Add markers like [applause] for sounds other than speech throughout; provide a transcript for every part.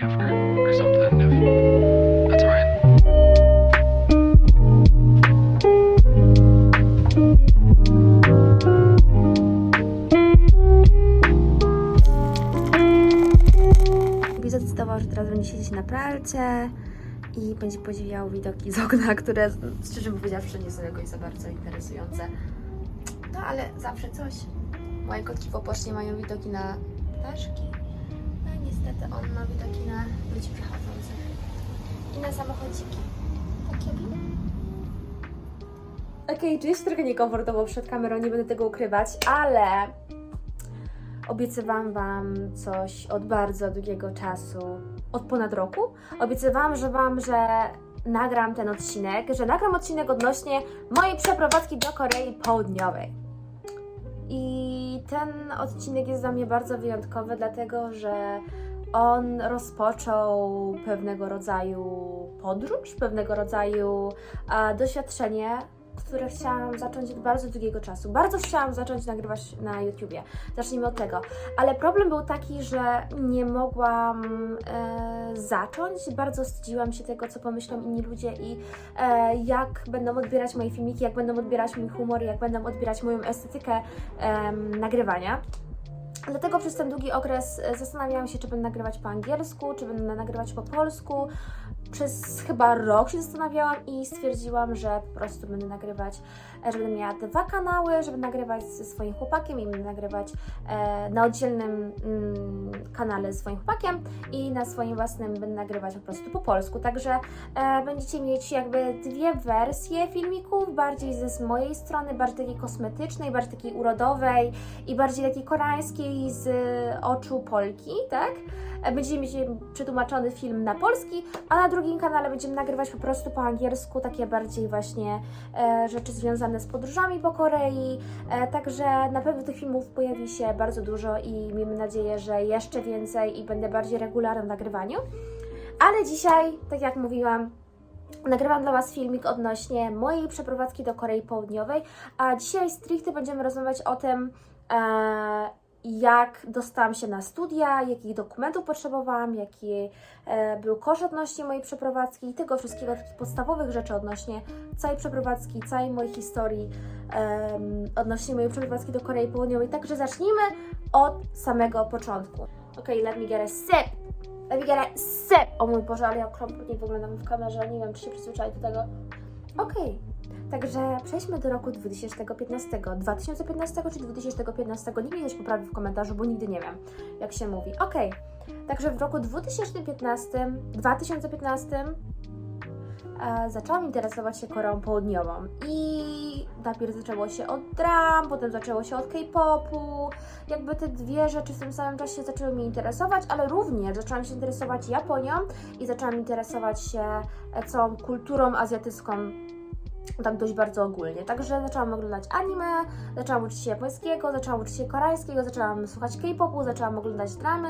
cover or something. If that's alright. I zadecydował, że teraz będzie siedzieć na pralce i będzie podziwiał widoki z okna, które szczerze powiedziawszy nie są jakoś za bardzo interesujące. No ale zawsze coś. Moje kotki popocznie mają widoki na ptaszki. On ma widoki na ludzi przechodzących i na samochodziki. Takie Okej, czuję się trochę niekomfortowo przed kamerą, nie będę tego ukrywać, ale obiecywałam Wam coś od bardzo długiego czasu, od ponad roku. Obiecywałam, że Wam, że nagram ten odcinek, że nagram odcinek odnośnie mojej przeprowadzki do Korei Południowej. I ten odcinek jest dla mnie bardzo wyjątkowy, dlatego że on rozpoczął pewnego rodzaju podróż, pewnego rodzaju a, doświadczenie, które chciałam zacząć od bardzo długiego czasu. Bardzo chciałam zacząć nagrywać na YouTubie. Zacznijmy od tego. Ale problem był taki, że nie mogłam e, zacząć. Bardzo wstydziłam się tego, co pomyślą inni ludzie i e, jak będą odbierać moje filmiki, jak będą odbierać mój humor, jak będą odbierać moją estetykę em, nagrywania. Dlatego przez ten długi okres e, zastanawiałam się, czy będę nagrywać po angielsku, czy będę nagrywać po polsku. Przez chyba rok się zastanawiałam i stwierdziłam, że po prostu będę nagrywać, e, że będę miała dwa kanały, żeby nagrywać ze swoim chłopakiem i będę nagrywać e, na oddzielnym mm, kanale ze swoim chłopakiem i na swoim własnym będę nagrywać po prostu po polsku. Także e, będziecie mieć jakby dwie wersje filmików, bardziej ze z mojej strony, bardziej takiej kosmetycznej, bardziej takiej urodowej i bardziej takiej koreańskiej z oczu Polki, tak? E, Będziemy mieć przetłumaczony film na polski, a na drugim kanale będziemy nagrywać po prostu po angielsku takie bardziej właśnie e, rzeczy związane z podróżami po Korei. E, także na pewno tych filmów pojawi się bardzo dużo i miejmy nadzieję, że jeszcze więcej i będę bardziej regularna w nagrywaniu. Ale dzisiaj, tak jak mówiłam, Nagrywam dla Was filmik odnośnie mojej przeprowadzki do Korei Południowej, a dzisiaj stricte będziemy rozmawiać o tym, e, jak dostałam się na studia, jakich dokumentów potrzebowałam, jaki e, był koszt odnośnie mojej przeprowadzki i tego wszystkiego, takich podstawowych rzeczy odnośnie całej przeprowadzki, całej mojej historii odnośnie mojej przeprowadzki do Korei Południowej. Także zacznijmy od samego początku. Okej, let me get a sip. Let me get a sip. O mój Boże, ale ja okropnie wyglądam w kamerze, nie wiem, czy się przyzwyczai do tego. Okej, także przejdźmy do roku 2015. 2015 czy 2015? Nikt mnie coś poprawi w komentarzu, bo nigdy nie wiem, jak się mówi. Okej, także w roku 2015, 2015 e, zaczęłam interesować się Koreą Południową i najpierw zaczęło się od dram, potem zaczęło się od K-popu. Jakby te dwie rzeczy w tym samym czasie zaczęły mnie interesować, ale również zaczęłam się interesować Japonią i zaczęłam interesować się całą kulturą azjatycką tak dość bardzo ogólnie. Także zaczęłam oglądać anime, zaczęłam uczyć się japońskiego, zaczęłam uczyć się koreańskiego, zaczęłam słuchać K-popu, zaczęłam oglądać dramy.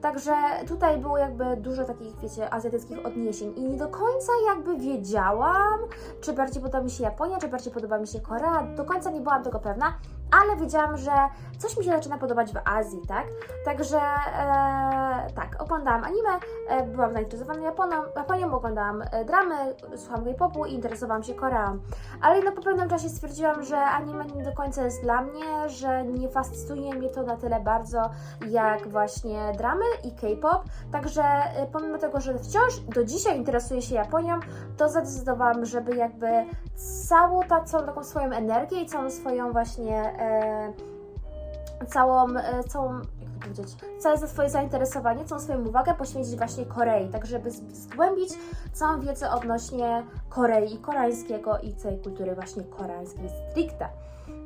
Także tutaj było jakby dużo takich, wiecie, azjatyckich odniesień i nie do końca jakby wiedziałam, czy bardziej podoba mi się Japonia, czy bardziej podoba mi się Korea. Do końca nie byłam tego pewna, ale wiedziałam, że coś mi się zaczyna podobać w Azji, tak? Także e, tak, oglądałam anime, e, byłam zainteresowana Japonią, Japonią oglądałam e, dramy, słuchałam K-popu i interesowałam się Koreą. Ale jednak po pewnym czasie stwierdziłam, że anime nie do końca jest dla mnie, że nie fascynuje mnie to na tyle bardzo jak właśnie dramy i K-pop. Także e, pomimo tego, że wciąż do dzisiaj interesuję się Japonią, to zadecydowałam, żeby jakby całą ta, całą taką swoją energię i całą swoją właśnie e, całą, e, całą jak to powiedzieć, całe swoje zainteresowanie, całą swoją uwagę poświęcić właśnie Korei, tak żeby zgłębić całą wiedzę odnośnie Korei, koreańskiego i całej kultury właśnie koreańskiej stricte.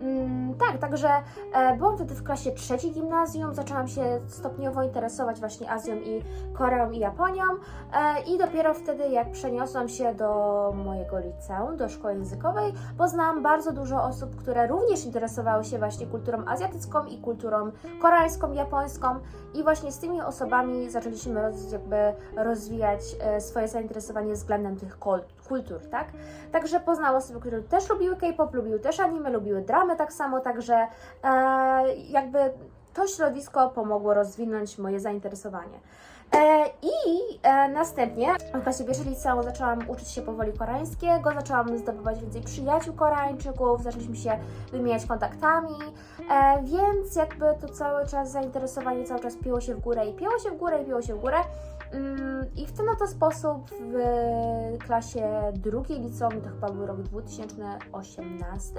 Mm, tak, także e, byłam wtedy w klasie trzeciej gimnazjum, zaczęłam się stopniowo interesować właśnie Azją i Koreą i Japonią e, i dopiero wtedy jak przeniosłam się do mojego liceum, do szkoły językowej, poznałam bardzo dużo osób, które również interesowały się właśnie kulturą azjatycką i kulturą koreańską, japońską. I właśnie z tymi osobami zaczęliśmy roz, jakby rozwijać e, swoje zainteresowanie względem tych kol- kultur, tak? Także poznałam osoby, które też lubiły K-pop, lubiły też anime, lubiły dramy tak samo, także e, jakby to środowisko pomogło rozwinąć moje zainteresowanie. E, I e, następnie w klasie pierwszej liceum zaczęłam uczyć się powoli koreańskiego, zaczęłam zdobywać więcej przyjaciół koreańczyków, zaczęliśmy się wymieniać kontaktami, e, więc jakby to cały czas zainteresowanie cały czas piło się w górę i piło się w górę i piło się w górę. Mm, I w ten oto sposób w klasie drugiej liceum, to chyba był rok 2018,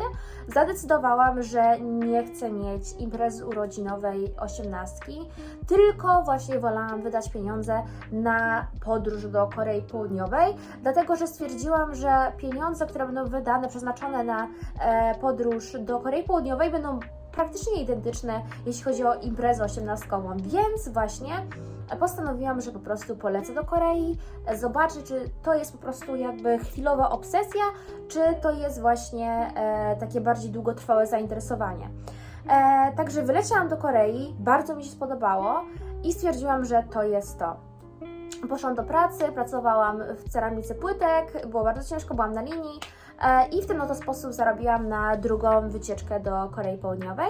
zadecydowałam, że nie chcę mieć imprezy urodzinowej osiemnastki, tylko właśnie wolałam wydać pieniądze na podróż do Korei Południowej, dlatego że stwierdziłam, że pieniądze, które będą wydane, przeznaczone na e, podróż do Korei Południowej będą praktycznie identyczne, jeśli chodzi o imprezę osiemnastkową, więc właśnie postanowiłam, że po prostu polecę do Korei, zobaczę, czy to jest po prostu jakby chwilowa obsesja, czy to jest właśnie e, takie bardziej długotrwałe zainteresowanie. E, także wyleciałam do Korei, bardzo mi się spodobało i stwierdziłam, że to jest to. Poszłam do pracy, pracowałam w ceramice płytek, było bardzo ciężko, byłam na linii i w ten oto sposób zarobiłam na drugą wycieczkę do Korei Południowej.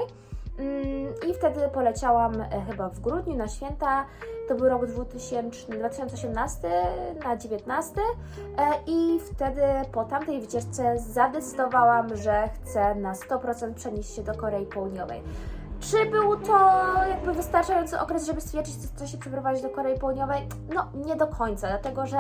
Mm, I wtedy poleciałam e, chyba w grudniu na święta. To był rok 2000, 2018 na 19 e, i wtedy po tamtej wycieczce zadecydowałam, że chcę na 100% przenieść się do Korei Południowej. Czy był to jakby wystarczający okres, żeby stwierdzić, czy chce się przeprowadzić do Korei Południowej? No, nie do końca, dlatego że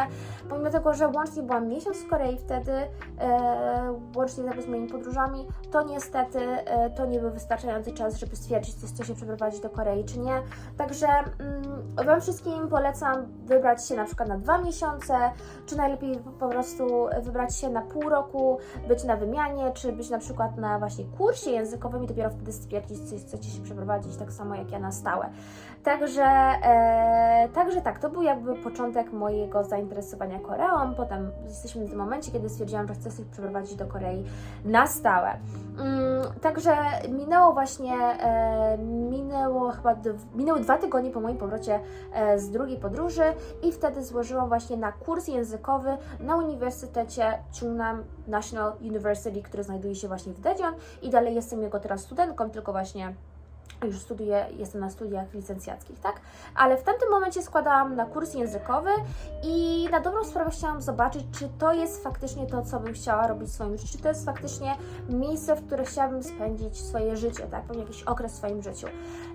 pomimo tego, że łącznie byłam miesiąc w Korei wtedy, e, łącznie z moimi podróżami, to niestety e, to nie był wystarczający czas, żeby stwierdzić, czy chce się przeprowadzić do Korei, czy nie. Także mm, Wam wszystkim polecam wybrać się na przykład na dwa miesiące, czy najlepiej po prostu wybrać się na pół roku, być na wymianie, czy być na przykład na właśnie kursie językowym i dopiero wtedy stwierdzić, czy chcecie się przeprowadzić tak samo jak ja na stałe. Także, e, także tak, to był jakby początek mojego zainteresowania Koreą. Potem jesteśmy w tym momencie, kiedy stwierdziłam, że chcę się przeprowadzić do Korei na stałe. Mm, także minęło właśnie, e, minęło chyba, minęły dwa tygodnie po moim powrocie e, z drugiej podróży i wtedy złożyłam właśnie na kurs językowy na Uniwersytecie Chungnam National University, który znajduje się właśnie w Daejeon i dalej jestem jego teraz studentką, tylko właśnie już studiuję, jestem na studiach licencjackich, tak? Ale w tamtym momencie składałam na kurs językowy i na dobrą sprawę chciałam zobaczyć, czy to jest faktycznie to, co bym chciała robić w swoim życiu, czy to jest faktycznie miejsce, w którym chciałabym spędzić swoje życie, tak? Pewnie jakiś okres w swoim życiu.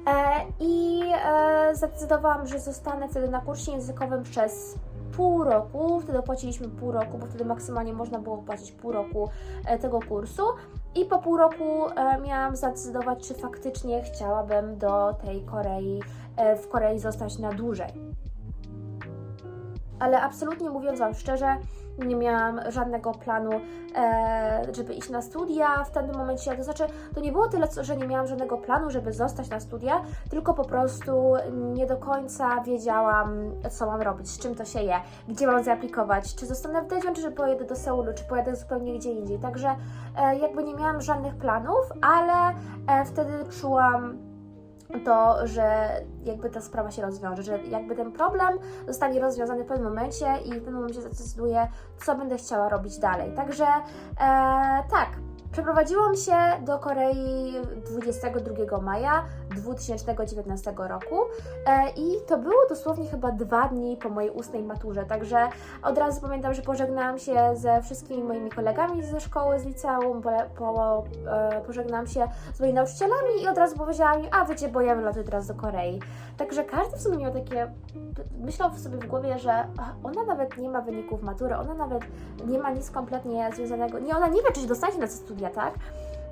E, I e, zdecydowałam, że zostanę wtedy na kursie językowym przez pół roku, wtedy płaciliśmy pół roku, bo wtedy maksymalnie można było płacić pół roku e, tego kursu. I po pół roku e, miałam zdecydować, czy faktycznie chciałabym do tej Korei, e, w Korei zostać na dłużej. Ale absolutnie mówiąc Wam szczerze, nie miałam żadnego planu, e, żeby iść na studia w tamtym momencie. To znaczy, to nie było tyle, że nie miałam żadnego planu, żeby zostać na studia, tylko po prostu nie do końca wiedziałam, co mam robić, z czym to się je, gdzie mam zaaplikować, czy zostanę w Daejeon, czy pojedę do Seulu, czy pojedę zupełnie gdzie indziej. Także e, jakby nie miałam żadnych planów, ale e, wtedy czułam to, że jakby ta sprawa się rozwiąże, że jakby ten problem zostanie rozwiązany w pewnym momencie i w pewnym momencie zdecyduję, co będę chciała robić dalej. Także e, tak, przeprowadziłam się do Korei 22 maja 2019 roku e, i to było dosłownie chyba dwa dni po mojej ustnej maturze, także od razu pamiętam, że pożegnałam się ze wszystkimi moimi kolegami ze szkoły, z liceum, po, po, e, pożegnałam się z moimi nauczycielami i od razu powiedziałam a wiecie, bo ja wylatuję teraz do Korei. Także każdy w sumie miał takie, myślał sobie w głowie, że ona nawet nie ma wyników matury, ona nawet nie ma nic kompletnie związanego, nie, ona nie wie, czy się dostanie na te studia, tak?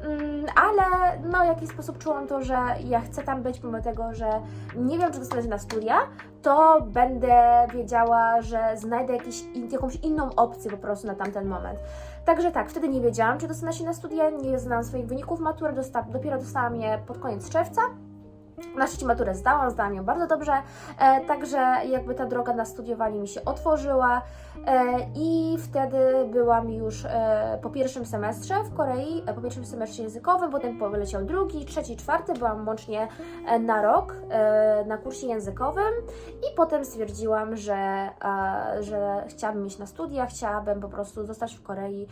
Mm, ale no w jakiś sposób czułam to, że ja chcę tam być, pomimo tego, że nie wiem, czy dostanę się na studia, to będę wiedziała, że znajdę jakiś, jakąś inną opcję po prostu na tamten moment. Także tak, wtedy nie wiedziałam, czy dostanę się na studia, nie znałam swoich wyników matury, dosta, dopiero dostałam je pod koniec czerwca. Na szczęście maturę zdałam, zdałam ją bardzo dobrze, e, także jakby ta droga na studiowanie mi się otworzyła e, i wtedy byłam już e, po pierwszym semestrze w Korei, e, po pierwszym semestrze językowym, potem poleciał drugi, trzeci, czwarty, byłam łącznie e, na rok e, na kursie językowym i potem stwierdziłam, że, e, że chciałabym iść na studia, chciałabym po prostu zostać w Korei,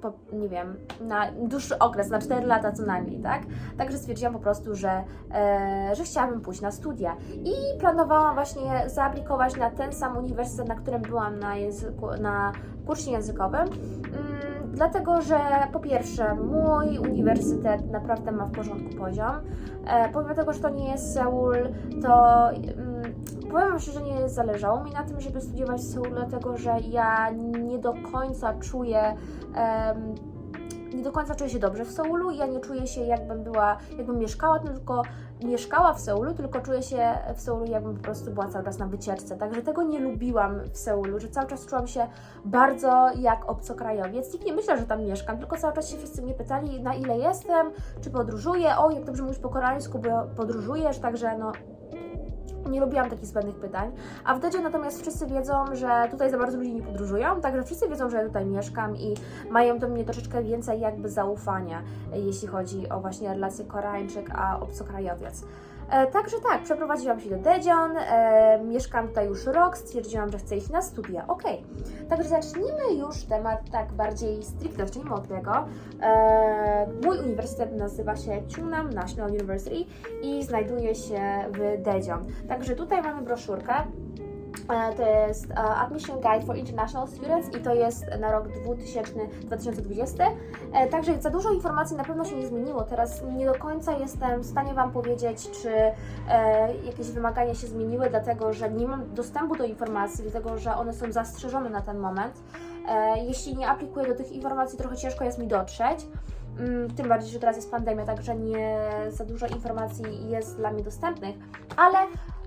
po, nie wiem, na dłuższy okres, na 4 lata co najmniej, tak? Także stwierdziłam po prostu, że e, e, że chciałabym pójść na studia. I planowałam właśnie zaaplikować na ten sam uniwersytet, na którym byłam na, języku, na kursie językowym. Mm, dlatego, że po pierwsze, mój uniwersytet naprawdę ma w porządku poziom. E, pomimo tego, że to nie jest Seul, to mm, powiem Wam szczerze, nie zależało mi na tym, żeby studiować w Seulu, dlatego że ja nie do końca czuję. em, nie do końca czuję się dobrze w Seulu. Ja nie czuję się, jakbym była, jakbym mieszkała, tylko mieszkała w Seulu, tylko czuję się w Seulu, jakbym po prostu była cały czas na wycieczce. Także tego nie lubiłam w Seulu, że cały czas czułam się bardzo jak obcokrajowiec. Nikt nie myślał, że tam mieszkam, tylko cały czas się wszyscy mnie pytali, na ile jestem, czy podróżuję. O, jak dobrze mówisz po koreańsku, bo podróżujesz, także no. Nie lubiłam takich zbędnych pytań. A w Dedzie natomiast wszyscy wiedzą, że tutaj za bardzo ludzie nie podróżują, także wszyscy wiedzą, że ja tutaj mieszkam i mają do mnie troszeczkę więcej jakby zaufania, jeśli chodzi o właśnie relację Koreańczyk a obcokrajowiec. E, także tak, przeprowadziłam się do Dedzion, e, mieszkam tutaj już rok, stwierdziłam, że chcę iść na studia. Okej, także zacznijmy już temat tak bardziej stricte, zacznijmy od tego. E, mój uniwersytet nazywa się Chungnam National University i znajduje się w Dedzion. Także tutaj mamy broszurkę. E, To jest e, Admission Guide for International Students i to jest na rok 2000, 2020. E, Także za dużo informacji na pewno się nie zmieniło. Teraz nie do końca jestem w stanie Wam powiedzieć, czy jakieś wymagania się zmieniły, dlatego że nie mam dostępu do informacji, dlatego że one są zastrzeżone na ten moment. Jeśli nie aplikuję do tych informacji, trochę ciężko jest mi dotrzeć. Mm, Tym bardziej, że teraz jest pandemia, także nie za dużo informacji jest dla mnie dostępnych, ale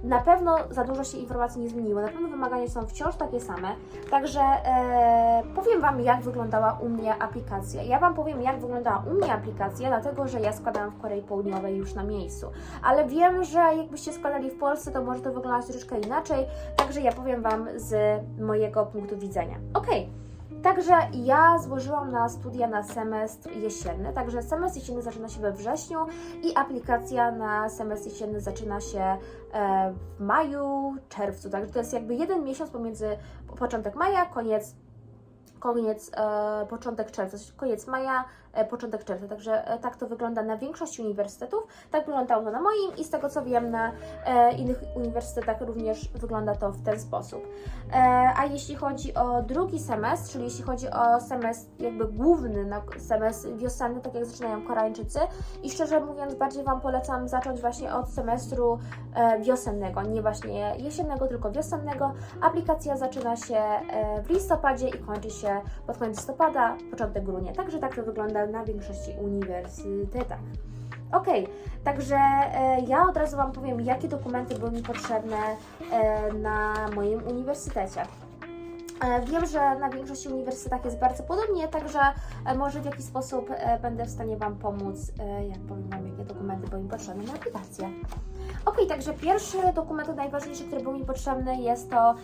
na pewno za dużo się informacji nie zmieniło. Na pewno wymagania są wciąż takie same. Także e, powiem Wam, jak wyglądała u mnie aplikacja. Ja Wam powiem, jak wyglądała u mnie aplikacja, dlatego że ja składałam w Korei Południowej już na miejscu. Ale wiem, że jakbyście składali w Polsce, to może to wyglądać troszeczkę inaczej. Także ja powiem Wam z mojego punktu widzenia. Okej. Także ja złożyłam na studia na semestr jesienny, także semestr jesienny zaczyna się we wrześniu i aplikacja na semestr jesienny zaczyna się e, w maju, czerwcu, także to jest jakby jeden miesiąc pomiędzy początek maja, koniec koniec, e, początek czerwca, koniec maja, początek czerwca. Także e, tak to wygląda na większości uniwersytetów. Tak wyglądało to na moim i z tego co wiem na e, innych uniwersytetach również wygląda to w ten sposób. E, a jeśli chodzi o drugi semestr, czyli jeśli chodzi o semestr jakby główny, na semestr wiosenny, tak jak zaczynają Koreańczycy i szczerze mówiąc bardziej Wam polecam zacząć właśnie od semestru e, wiosennego, nie właśnie jesiennego, tylko wiosennego. Aplikacja zaczyna się e, w listopadzie i kończy się pod koniec listopada, początek grudnia. Także tak to wygląda na większości uniwersytetach. Ok, także e, ja od razu Wam powiem, jakie dokumenty były mi potrzebne e, na moim uniwersytecie. E, Wiem, że na większości uniwersytetach jest bardzo podobnie, także e, może w jakiś sposób e, będę w stanie Wam pomóc, jak powiem Wam, jakie dokumenty były mi potrzebne na aplikację. Ok, także pierwszy dokument najważniejszy, który był mi potrzebny jest to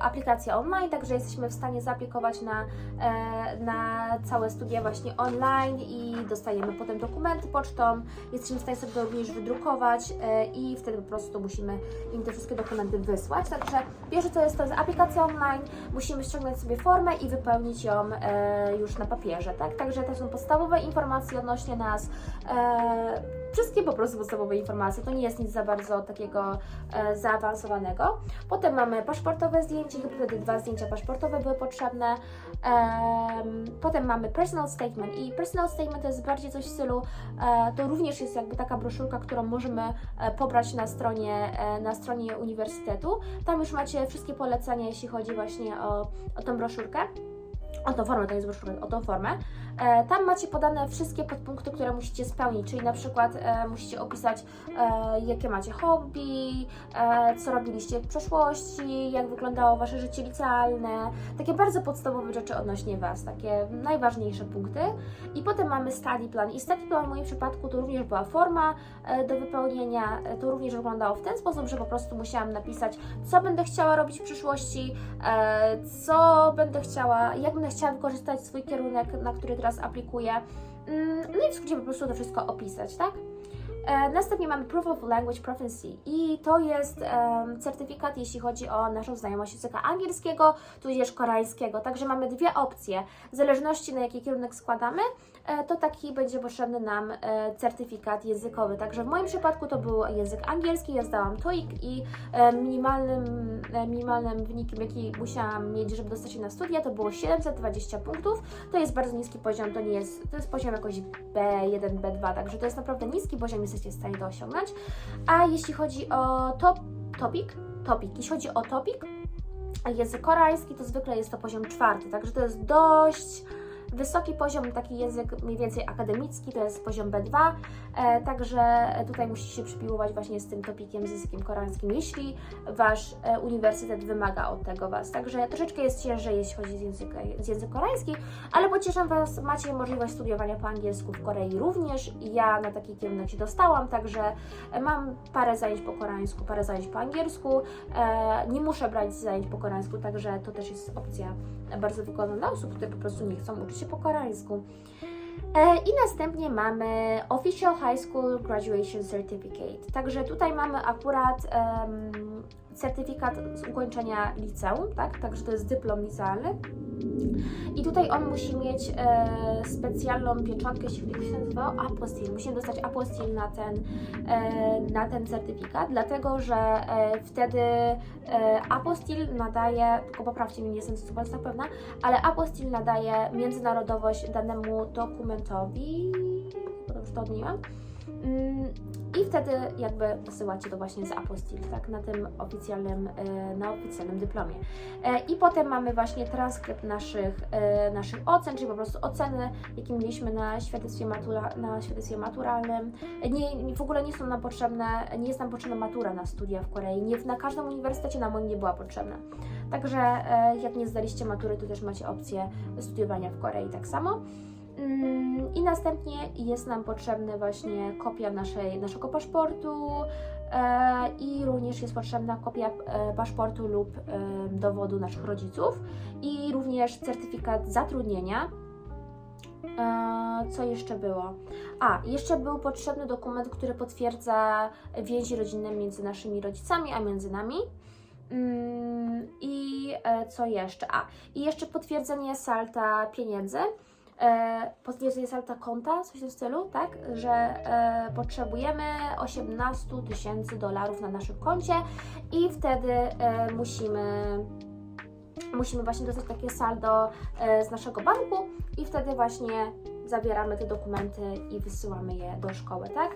aplikacja online, także jesteśmy w stanie zaaplikować na, na całe studia właśnie online i dostajemy potem dokumenty pocztą, jesteśmy w stanie sobie to również wydrukować i wtedy po prostu musimy im te wszystkie dokumenty wysłać. Także pierwsze co jest to jest aplikacja online, musimy ściągnąć sobie formę i wypełnić ją e, już na papierze, tak? Także to są podstawowe informacje odnośnie nas. E, wszystkie po prostu podstawowe informacje, to nie jest nic za bardzo takiego e, zaawansowanego. Potem mamy paszportowe zdjęcie, chyba wtedy dwa zdjęcia paszportowe były potrzebne. Em, potem mamy personal statement i personal statement to jest bardziej coś w stylu, e, to również jest jakby taka broszurka, którą możemy e, pobrać na stronie, e, na stronie uniwersytetu. Tam już macie wszystkie polecenia, jeśli chodzi właśnie o, o tą broszurkę. O tą formę, to jest broszurka, o tą formę. E, tam macie podane wszystkie podpunkty, które musicie spełnić, czyli na przykład e, musicie opisać, e, jakie macie hobby, co robiliście w przeszłości, jak wyglądało Wasze życie licealne, takie bardzo podstawowe rzeczy odnośnie Was, takie najważniejsze punkty. I potem mamy study plan. I study plan w moim przypadku to również była forma do wypełnienia. To również wyglądało w ten sposób, że po prostu musiałam napisać, co będę chciała robić w przyszłości, co będę chciała, jak będę chciała wykorzystać swój kierunek, na który teraz aplikuję. Mm, No i w skrócie po prostu to wszystko opisać, tak? E, Następnie mamy Proof of Language Proficiency i to jest em, certyfikat, jeśli chodzi o naszą znajomość języka angielskiego, tudzież koreańskiego. Także mamy dwie opcje, w zależności na jaki kierunek składamy, to taki będzie potrzebny nam e, certyfikat językowy. Także w moim przypadku to był język angielski, ja zdałam TOEIC i e, minimalnym, e, minimalnym wynikiem, jaki musiałam mieć, żeby dostać się na studia, to było 720 punktów. To jest bardzo niski poziom, to nie jest, to jest poziom jakoś B1, B2, także to jest naprawdę niski poziom, jesteście w stanie to osiągnąć. A jeśli chodzi o top, topik, topik, jeśli chodzi o topik, język koreański to zwykle jest to poziom czwarty, także to jest dość wysoki poziom, taki język mniej więcej akademicki, to jest poziom B2, e, także tutaj musicie się przypiłować właśnie z tym topikiem, z językiem koreańskim, jeśli Wasz e, uniwersytet wymaga od tego Was. Także troszeczkę jest ciężej, jeśli chodzi z język, z język koreański, ale pocieszam Was, macie możliwość studiowania po angielsku w Korei również. Ja na taki kierunek się dostałam, także e, mam parę zajęć po koreańsku, parę zajęć po angielsku. E, nie muszę brać zajęć po koreańsku, także to też jest opcja bardzo wygodna dla osób, które po prostu nie chcą uczyć po koreańsku. E, I następnie mamy Official High School Graduation Certificate. Także tutaj mamy akurat em, certyfikat z ukończenia liceum, tak? Także to jest dyplom licealny. I tutaj on musi mieć e, specjalną pieczątkę, jeśli się nazywało, apostil. Musimy dostać apostil na ten, e, na ten certyfikat, dlatego że e, wtedy e, apostil nadaje, tylko poprawcie mnie, nie jestem 100% pewna, ale apostil nadaje międzynarodowość danemu dokumentowi. Dobrze to odmieniłam? I wtedy jakby posyłacie to właśnie z apostil, tak, na tym oficjalnym, e, na oficjalnym dyplomie. E, I potem mamy właśnie transkrypt naszych, e, naszych ocen, czyli po prostu oceny, jakie mieliśmy na świadectwie, matura, na świadectwie maturalnym. Nie, w ogóle nie są nam potrzebne, nie jest nam potrzebna matura na studia w Korei. Nie, na każdym uniwersytecie na moim nie była potrzebna. Także jak nie zdaliście matury, to też macie opcję studiowania w Korei tak samo. Mm, I następnie jest nam potrzebna właśnie kopia naszej, naszego paszportu e, i również jest potrzebna kopia e, paszportu lub e, dowodu naszych rodziców i również certyfikat zatrudnienia. Co jeszcze było? A, jeszcze był potrzebny dokument, który potwierdza więzi rodzinne między naszymi rodzicami, a między nami. Mm, I co jeszcze? A, i jeszcze potwierdzenie salta pieniędzy e, potwierdzenie salta konta, coś w tym stylu, tak? Że e, potrzebujemy 18 tysięcy dolarów na naszym koncie i wtedy e, musimy musimy właśnie dostać takie saldo e, z naszego banku i wtedy właśnie zabieramy te dokumenty i wysyłamy je do szkoły, tak?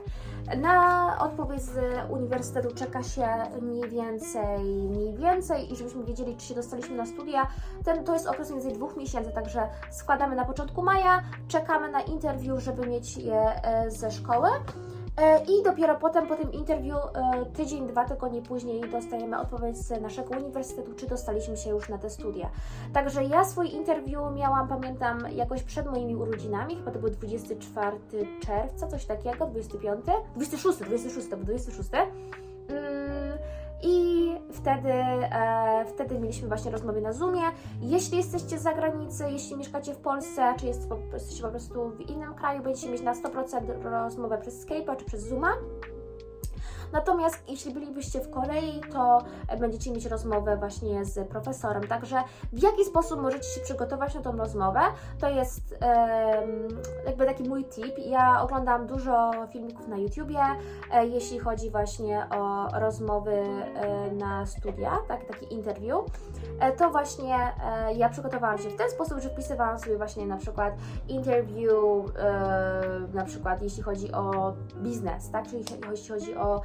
Na odpowiedź z uniwersytetu czeka się mniej więcej, mniej więcej i żebyśmy wiedzieli, czy się dostaliśmy na studia, ten, to jest okres mniej więcej dwóch miesięcy, także składamy na początku maja, czekamy na interwiu, żeby mieć je e, ze szkoły. E, I dopiero potem, po tym interwiu, e, tydzień, dwa tygodnie później dostajemy odpowiedź z naszego uniwersytetu, czy dostaliśmy się już na te studia. Także ja swój interwiu miałam, pamiętam, jakoś przed moimi urodzinami, chyba to był 24 czerwca, coś takiego, 25, 26, 26, to był 26. Mm, I wtedy, e, wtedy mieliśmy właśnie rozmowy na Zoomie. Jeśli jesteście z zagranicy, jeśli mieszkacie w Polsce, czy jest, jesteście po prostu w innym kraju, będziecie mieć na 100% rozmowę przez Skype'a czy przez Zooma. Natomiast jeśli bylibyście w Korei, to e, będziecie mieć rozmowę właśnie z profesorem. Także w jaki sposób możecie się przygotować na tą rozmowę? To jest jakby taki mój tip. Ja oglądam dużo filmików na YouTubie, e, jeśli chodzi właśnie o rozmowy e, na studia, tak, taki interview. To właśnie ja przygotowałam się w ten sposób, że wpisywałam sobie właśnie na przykład interview, na przykład jeśli chodzi o biznes, tak, czyli jeśli chodzi o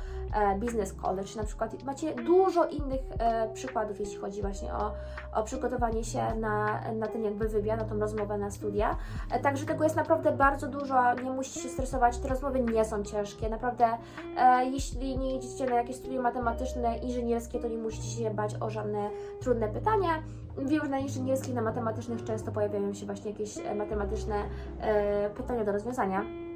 business college, na przykład macie dużo innych e, przykładów, jeśli chodzi właśnie o, o przygotowanie się na, na ten jakby wywiad, na tą rozmowę na studia. E, także tego jest naprawdę bardzo dużo, nie musicie się stresować, te rozmowy nie są ciężkie, naprawdę e, jeśli nie jedziecie na jakieś studia matematyczne, inżynierskie, to nie musicie się bać o żadne trudne pytania. Wiem, że na inżynierskich, na matematycznych często pojawiają się właśnie jakieś e, matematyczne e, pytania do rozwiązania.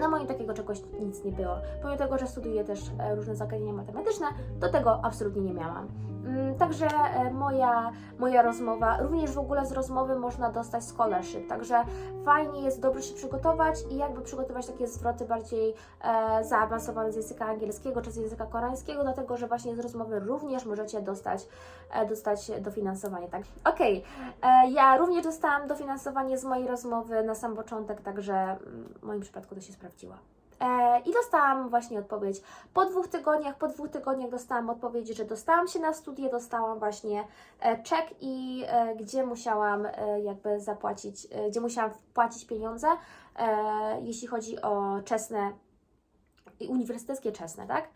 Na moim takiego czegoś nic nie było. Pomimo tego, że studiuję też e, różne zagadnienia matematyczne, do tego absolutnie nie miałam. Mm, Także e, moja, moja rozmowa, również w ogóle z rozmowy można dostać scholarship, także fajnie jest dobrze się przygotować i jakby przygotować takie zwroty bardziej e, zaawansowane z języka angielskiego czy z języka koreańskiego, dlatego że właśnie z rozmowy również możecie dostać, e, dostać dofinansowanie. Tak? Okej, e, ja również dostałam dofinansowanie z mojej rozmowy na sam początek, także mm, w moim przypadku to się sprawdziło. E, I dostałam właśnie odpowiedź po dwóch tygodniach. Po dwóch tygodniach dostałam odpowiedź, że dostałam się na studia, dostałam właśnie e, czek i e, gdzie musiałam jakby zapłacić, gdzie musiałam wpłacić pieniądze, jeśli chodzi o czesne uniwersyteckie czesne, tak?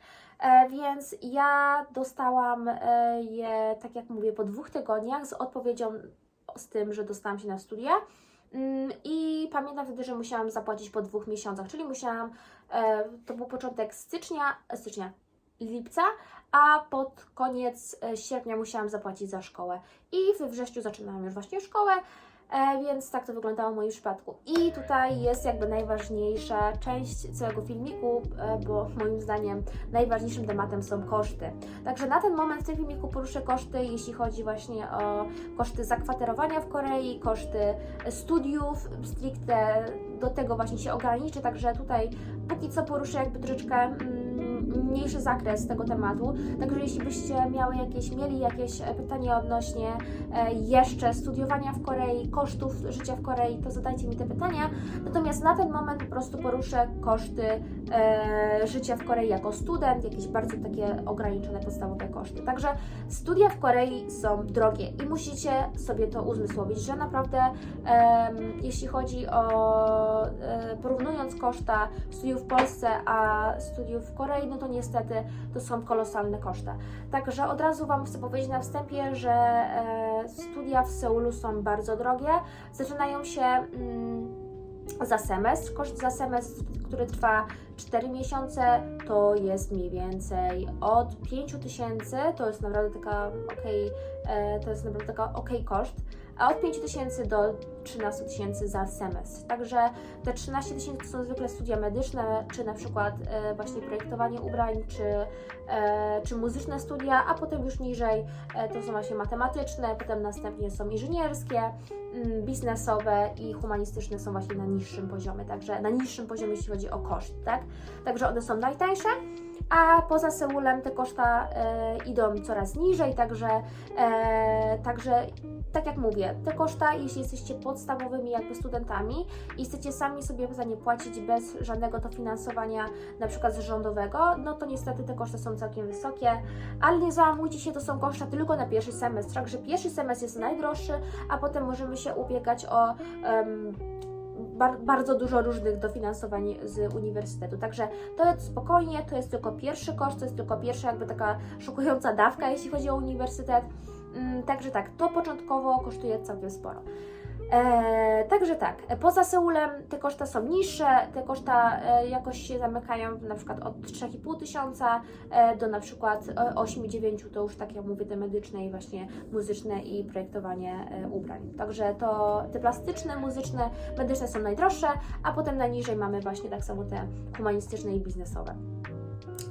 Więc ja dostałam je, tak jak mówię, po dwóch tygodniach z odpowiedzią z tym, że dostałam się na studia. Mm, I pamiętam wtedy, że musiałam zapłacić po dwóch miesiącach, czyli musiałam, e, to był początek stycznia, stycznia, lipca, a pod koniec e, sierpnia musiałam zapłacić za szkołę. I we wrześniu zaczynałam już właśnie szkołę, więc tak to wyglądało w moim przypadku. I tutaj jest jakby najważniejsza część całego filmiku, e, bo moim zdaniem najważniejszym tematem są koszty. Także na ten moment w tym filmiku poruszę koszty, jeśli chodzi właśnie o koszty zakwaterowania w Korei, koszty studiów, stricte do tego właśnie się ograniczę, także tutaj póki co poruszę jakby troszeczkę mm, mniejszy zakres tego tematu, także jeśli byście miały jakieś, mieli jakieś e, pytania odnośnie e, jeszcze studiowania w Korei, kosztów życia w Korei, to zadajcie mi te pytania, natomiast na ten moment po prostu poruszę koszty e, życia w Korei jako student, jakieś bardzo takie ograniczone podstawowe koszty, także studia w Korei są drogie i musicie sobie to uzmysłowić, że naprawdę jeśli chodzi o porównując koszta studiów w Polsce a studiów w Korei, no to niestety to są kolosalne koszta. Także od razu Wam chcę powiedzieć na wstępie, że e, studia w Seulu są bardzo drogie. Zaczynają się mm, za semestr. Koszt za semestr, który trwa 4 miesiące, to jest mniej więcej od 5 tysięcy, to jest naprawdę taka okej, e, to jest naprawdę taka okej koszt, a od 5 tysięcy do 13 tysięcy za semestr. Także te 13 tysięcy to są zwykle studia medyczne, czy na przykład e, właśnie projektowanie ubrań, czy, e, czy muzyczne studia, a potem już niżej to są właśnie matematyczne, potem następnie są inżynierskie, biznesowe i humanistyczne są właśnie na niższym poziomie, także na niższym poziomie jeśli chodzi o koszt, tak? Także one są najtańsze, a poza Seulem te koszta e, idą coraz niżej, także, e, także tak jak mówię, te koszta, jeśli jesteście podstawowymi jakby studentami i chcecie sami sobie za nie płacić bez żadnego dofinansowania, na przykład z rządowego, no to niestety te koszta są całkiem wysokie, ale nie załamujcie się, to są koszta tylko na pierwszy semestr, także pierwszy semestr jest najdroższy, a potem możemy się ubiegać o em, bar- bardzo dużo różnych dofinansowań z uniwersytetu. Także to jest spokojnie, to jest tylko pierwszy koszt, to jest tylko pierwsza jakby taka szokująca dawka, jeśli chodzi o uniwersytet. Mm, Także tak, to początkowo kosztuje całkiem sporo. E, także tak, e, poza Seulem te koszta są niższe, te koszta e, jakoś się zamykają na przykład od 3,5 tysiąca e, do na przykład e, 8-9 to już tak jak mówię te medyczne i właśnie muzyczne i projektowanie e, ubrań. Także to te plastyczne, muzyczne, medyczne są najdroższe, a potem najniżej mamy właśnie tak samo te humanistyczne i biznesowe.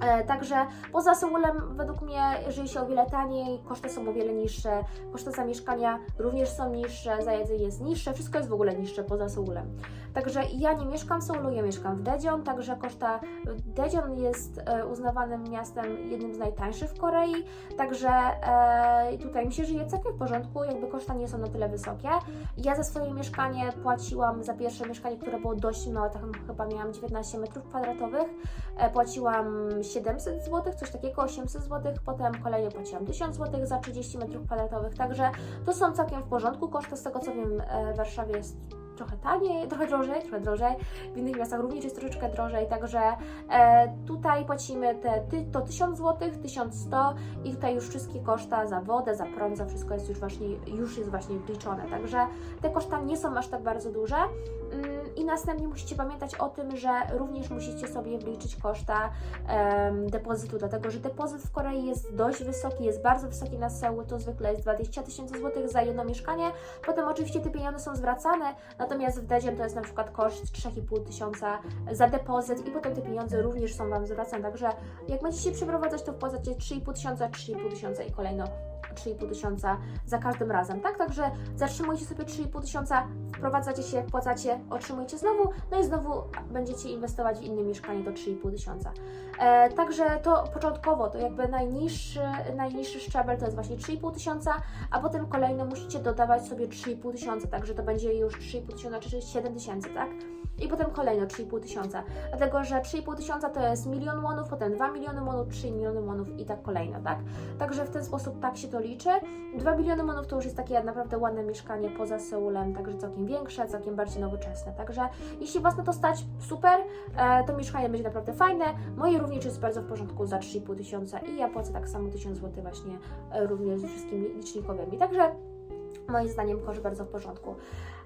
E, Także poza Seulem według mnie żyje się o wiele taniej, koszty są o wiele niższe, koszty za mieszkania również są niższe, za jedzenie jest niższe, wszystko jest w ogóle niższe poza Seulem. Także ja nie mieszkam w Seulu, ja mieszkam w Daejeon, także koszta Daejeon jest e, uznawanym miastem jednym z najtańszych w Korei, także e, tutaj mi się żyje całkiem w porządku, jakby koszta nie są na tyle wysokie. Ja za swoje mieszkanie płaciłam za pierwsze mieszkanie, które było dość małe, tak chyba miałam 19 metrów kwadratowych, e, płaciłam 700 zł, coś takiego, 800 zł, potem kolejnie płaciłam 1000 zł za 30 metrów kwadratowych, także to są całkiem w porządku. Koszty z tego co wiem e, w Warszawie jest trochę taniej, [laughs] trochę drożej, trochę drożej, w innych miastach również jest troszeczkę drożej, także e, tutaj płacimy te, ty, to 1000 zł, 1100 i tutaj już wszystkie koszta za wodę, za prąd, za wszystko jest już właśnie, już jest właśnie wliczone, także te koszta nie są aż tak bardzo duże. Mm, I następnie musicie pamiętać o tym, że również musicie sobie wliczyć koszta em, depozytu, dlatego że depozyt w Korei jest dość wysoki, jest bardzo wysoki na Seul, to zwykle jest 20 tysięcy złotych za jedno mieszkanie. Potem oczywiście te pieniądze są zwracane, natomiast w Dedziem to jest na przykład koszt 3,5 tysiąca za depozyt i potem te pieniądze również są Wam zwracane, także jak będziecie przeprowadzać, to wpłacacie 3,5 tysiąca, 3,5 tysiąca i kolejno 3,5 tysiąca za każdym razem, tak? Także zatrzymujcie sobie 3,5 tysiąca, wprowadzacie się, wpłacacie, otrzymujecie znowu, no i znowu będziecie inwestować w inne mieszkanie do 3,5 tysiąca. E, także to początkowo, to jakby najniższy, najniższy szczebel to jest właśnie 3,5 tysiąca, a potem kolejne musicie dodawać sobie 3,5 tysiąca, także to będzie już 3,5 tysiąca, czyli 7 tysięcy, tak? I potem kolejno 3,5 tysiąca, dlatego że 3,5 tysiąca to jest milion wonów, potem 2 miliony wonów, 3 miliony wonów i tak kolejno, tak? Także w ten sposób tak się to liczy. 2 miliony wonów to już jest takie naprawdę ładne mieszkanie poza Seulem, także całkiem większe, całkiem bardziej nowoczesne. Także jeśli Was na to stać, super, e, to mieszkanie będzie naprawdę fajne. Moje również jest bardzo w porządku za 3,5 tysiąca i ja płacę tak samo 1000 zł właśnie e, również ze wszystkimi licznikowymi. Także moim zdaniem koszt bardzo w porządku.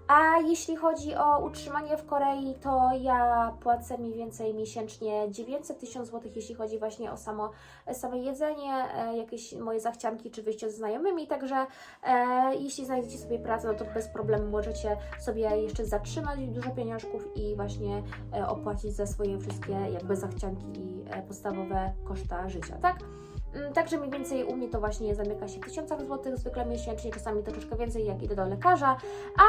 A jeśli chodzi o utrzymanie w Korei, to ja płacę mniej więcej miesięcznie 900 tysięcy złotych, jeśli chodzi właśnie o samo, same jedzenie, e, jakieś moje zachcianki czy wyjście ze znajomymi, także e, jeśli znajdziecie sobie pracę, no to bez problemu możecie sobie jeszcze zatrzymać dużo pieniążków i właśnie e, opłacić za swoje wszystkie jakby zachcianki i e, podstawowe koszta życia, tak? Mm, Także mniej więcej u mnie to właśnie zamyka się w tysiącach złotych zwykle miesięcznie, czasami troszeczkę więcej jak idę do lekarza,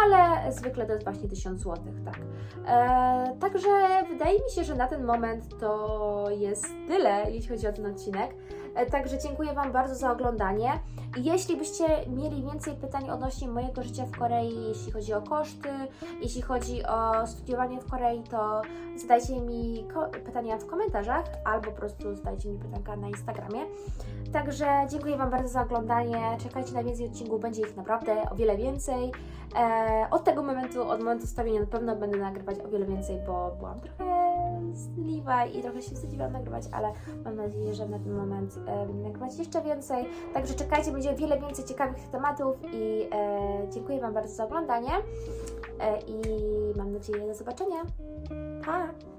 ale zwykle to jest właśnie 1000 złotych, tak. E, także wydaje mi się, że na ten moment to jest tyle, jeśli chodzi o ten odcinek. E, Także dziękuję Wam bardzo za oglądanie. Jeśli byście mieli więcej pytań odnośnie mojego życia w Korei, jeśli chodzi o koszty, jeśli chodzi o studiowanie w Korei, to zadajcie mi pytania w komentarzach albo po prostu zadajcie mi pytanka na Instagramie. Także dziękuję Wam bardzo za oglądanie. Czekajcie na więcej odcinków, będzie ich naprawdę o wiele więcej. E, od tego momentu, od momentu stawienia na pewno będę nagrywać o wiele więcej, bo byłam trochę zliwa i trochę się wstydziłam nagrywać, ale mam nadzieję, że na ten moment e, będę nagrywać jeszcze więcej. Także czekajcie, będzie wiele więcej ciekawych tematów i e, dziękuję Wam bardzo za oglądanie e, i mam nadzieję do zobaczenia. Pa!